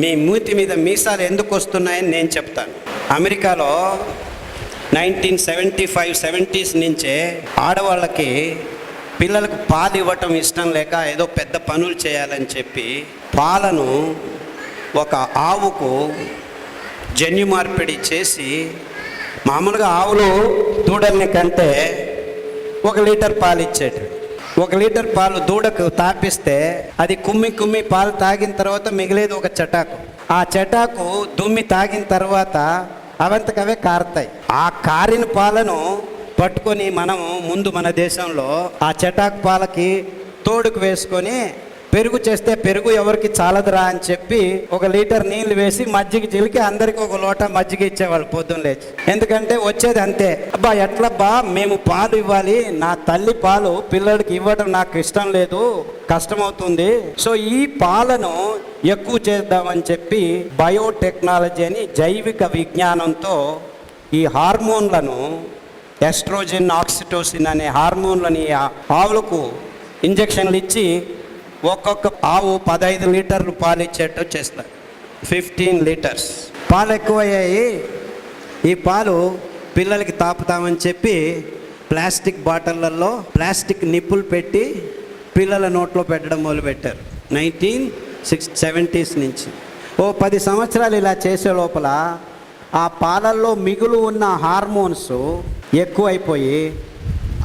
మీ మూతి మీద మీసాలు ఎందుకు వస్తున్నాయని నేను చెప్తాను. అమెరికాలో నైన్టీన్ సెవెంటీ ఫైవ్ సెవెంటీస్ నుంచే ఆడవాళ్ళకి పిల్లలకు పాలు ఇవ్వటం ఇష్టం లేక ఏదో పెద్ద పనులు చేయాలని చెప్పి పాలను ఒక ఆవుకు జన్యు మార్పిడి చేసి మామూలుగా ఆవులు దూడల్ని కంటే ఒక లీటర్ పాలు ఇచ్చేట. ఒక లీటర్ పాలు దూడకు తాపిస్తే అది కుమ్మి కుమ్మి పాలు తాగిన తర్వాత మిగిలేది ఒక చటాకు. ఆ చటాకు దుమ్మి తాగిన తర్వాత అవంతకవే కారుతాయి. ఆ కారిన పాలను పట్టుకొని మనము ముందు మన దేశంలో ఆ చటాకు పాలకి తోడుకు వేసుకొని పెరుగు చేస్తే పెరుగు ఎవరికి చాలదురా అని చెప్పి ఒక లీటర్ నీళ్ళు వేసి మజ్జిగ చిలికి అందరికి ఒక లోట మజ్జిగ ఇచ్చేవాళ్ళు పొద్దున్న లేచి. ఎందుకంటే వచ్చేది అంతే. అబ్బా ఎట్లబ్బా మేము పాలు ఇవ్వాలి. నా తల్లి పాలు పిల్లడికి ఇవ్వడం నాకు ఇష్టం లేదు. కష్టమవుతుంది. సో ఈ పాలను ఎక్కువ చేద్దామని చెప్పి బయోటెక్నాలజీ అని జైవిక విజ్ఞానంతో ఈ హార్మోన్లను ఎస్ట్రోజన్ ఆక్సిటోసిన్ అనే హార్మోన్లని ఆవులకు ఇంజక్షన్లు ఇచ్చి ఒక్కొక్క ఆవు పదహైదు లీటర్లు పాలు ఇచ్చేట్టు చేస్తారు. Fifteen litres. పాలు ఎక్కువయ్యాయి. ఈ పాలు పిల్లలకి తాపుతామని చెప్పి ప్లాస్టిక్ బాటిళ్ళల్లో ప్లాస్టిక్ నిప్పులు పెట్టి పిల్లల నోట్లో పెట్టడం మొదలుపెట్టారు. నైన్టీన్ సిక్స్ సెవెంటీస్ నుంచి. ఓ పది సంవత్సరాలు ఇలా చేసే లోపల ఆ పాలల్లో మిగులు ఉన్న హార్మోన్స్ ఎక్కువైపోయి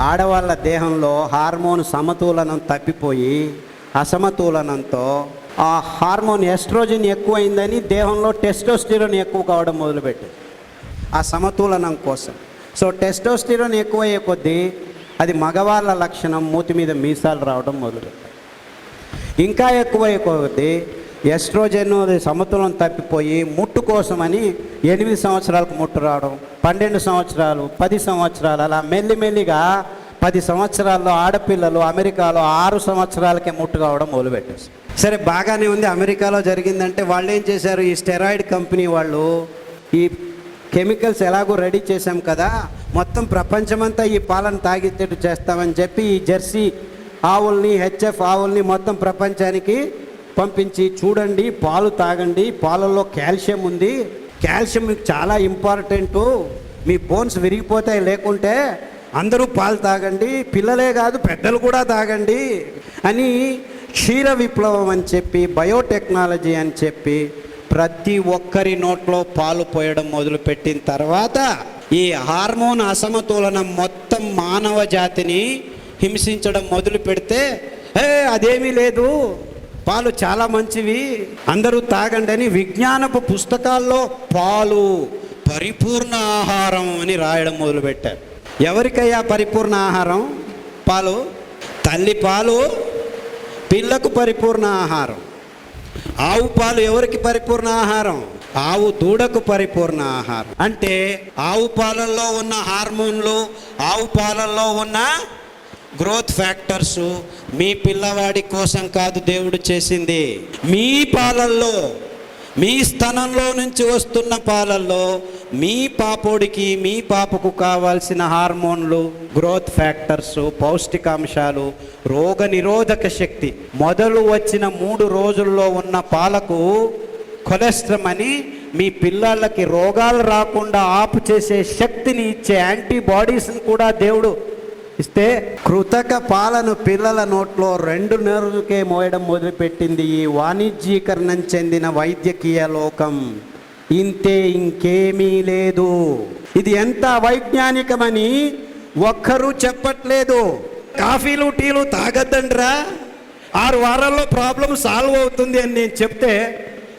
ఆడవాళ్ళ దేహంలో హార్మోన్ సమతులనం తప్పిపోయి అసమతులనంతో ఆ హార్మోన్ ఎస్ట్రోజన్ ఎక్కువైందని దేహంలో టెస్టోస్టిరోన్ ఎక్కువ కావడం మొదలుపెట్టింది. ఆ సమతులనం కోసం. సో టెస్టోస్టిరోన్ ఎక్కువయ్యే కొద్దీ అది మగవాళ్ళ లక్షణం మూతి మీద మీసాలు రావడం మొదలుపెట్టాయి. ఇంకా ఎక్కువయ్యే కొద్దీ ఎస్ట్రోజన్ సమతులం తప్పిపోయి ముట్టు కోసమని ఎనిమిది సంవత్సరాలకు ముట్టు రావడం పన్నెండు సంవత్సరాలు పది సంవత్సరాలు అలా మెల్లిమెల్లిగా పది సంవత్సరాల్లో ఆడపిల్లలు అమెరికాలో ఆరు సంవత్సరాలకే ముట్టు కావడం మొదలుపెట్టేసి సరే బాగానే ఉంది. అమెరికాలో జరిగిందంటే వాళ్ళు ఏం చేశారు? ఈ స్టెరాయిడ్ కంపెనీ వాళ్ళు ఈ కెమికల్స్ ఎలాగో రెడీ చేశాం కదా మొత్తం ప్రపంచమంతా ఈ పాలను తాగేటట్టు చేస్తామని చెప్పి ఈ జెర్సీ ఆవుల్ని హెచ్ఎఫ్ ఆవుల్ని మొత్తం ప్రపంచానికి పంపించి చూడండి పాలు తాగండి పాలల్లో కాల్షియం ఉంది. కాల్షియం మీకు చాలా ఇంపార్టెంటు. మీ బోన్స్ విరిగిపోతాయి లేకుంటే అందరూ పాలు తాగండి పిల్లలే కాదు పెద్దలు కూడా తాగండి అని క్షీర విప్లవం అని చెప్పి బయోటెక్నాలజీ అని చెప్పి ప్రతి ఒక్కరి నోట్లో పాలు పోయడం మొదలుపెట్టిన తర్వాత ఈ హార్మోన్ అసమతులనం మొత్తం మానవ జాతిని హింసించడం మొదలు పెడితే ఏ అదేమీ లేదు. పాలు చాలా మంచివి. అందరూ తాగండి అని విజ్ఞానపు పుస్తకాల్లో పాలు పరిపూర్ణ ఆహారం అని రాయడం మొదలుపెట్టారు. ఎవరికయ్యా పరిపూర్ణ ఆహారం? పాలు. తల్లి పాలు పిల్లకు పరిపూర్ణ ఆహారం. ఆవు పాలు ఎవరికి పరిపూర్ణ ఆహారం? ఆవు దూడకు పరిపూర్ణ ఆహారం. అంటే ఆవు పాలల్లో ఉన్న హార్మోన్లు ఆవు పాలల్లో ఉన్న గ్రోత్ ఫ్యాక్టర్స్ మీ పిల్లవాడి కోసం కాదు దేవుడు చేసింది. మీ పాలల్లో మీ స్థనంలో నుంచి వస్తున్న పాలల్లో మీ పాపోడికి మీ పాపకు కావాల్సిన హార్మోన్లు గ్రోత్ ఫ్యాక్టర్స్ పౌష్టికాంశాలు రోగ నిరోధక శక్తి మొదలు వచ్చిన మూడు రోజుల్లో ఉన్న పాలకు కొలెస్ట్రమ్ అని మీ పిల్లలకి రోగాలు రాకుండా ఆపు చేసే శక్తిని ఇచ్చే యాంటీబాడీస్ని కూడా దేవుడు ఇస్తే కృతక పాలను పిల్లల నోట్లో రెండు నెలలకే మోయడం మొదలుపెట్టింది ఈ వాణిజ్యీకరణం చెందిన వైద్యకీయ లోకం. ఇంతే ఇంకేమీ లేదు. ఇది ఎంత వైజ్ఞానికమని ఒక్కరూ చెప్పట్లేదు. కాఫీలు టీలు తాగద్దండ్రా. ఆరు వారాల్లో ప్రాబ్లం సాల్వ్ అవుతుంది అని నేను చెప్తే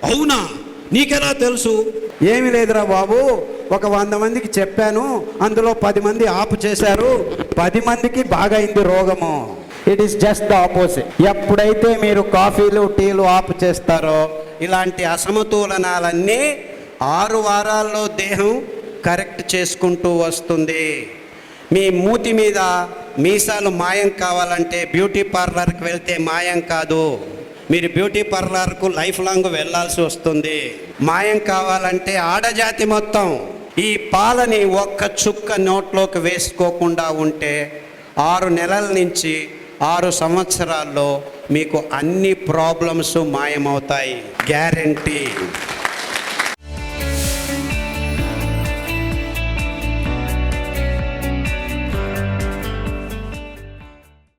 అవునా? నీకెలా తెలుసు? ఏమి లేదురా బాబు. ఒక వంద మందికి చెప్పాను అందులో పది మంది ఆపు చేశారు. పది మందికి బాగైంది రోగము. It is just the opposite ఎప్పుడైతే మీరు కాఫీలు టీలు ఆపు చేస్తారో ఇలాంటి అసమతులనాలన్నీ ఆరు వారాల్లో దేహం కరెక్ట్ చేసుకుంటూ వస్తుంది. మీ మూతి మీద మీసాలు మాయం కావాలంటే బ్యూటీ పార్లర్కి వెళ్తే మాయం కాదు. మీరు బ్యూటీ పార్లర్కు లైఫ్ లాంగ్ వెళ్ళాల్సి వస్తుంది. మాయం కావాలంటే ఆడజాతి మొత్తం. ఈ పాలని ఒక్క చుక్క నోట్లోకి వేసుకోకుండా ఉంటే ఆరు నెలల నుంచి ఆరు సంవత్సరాల్లో మీకు అన్ని ప్రాబ్లమ్స్ మాయమవుతాయి. గ్యారంటీ.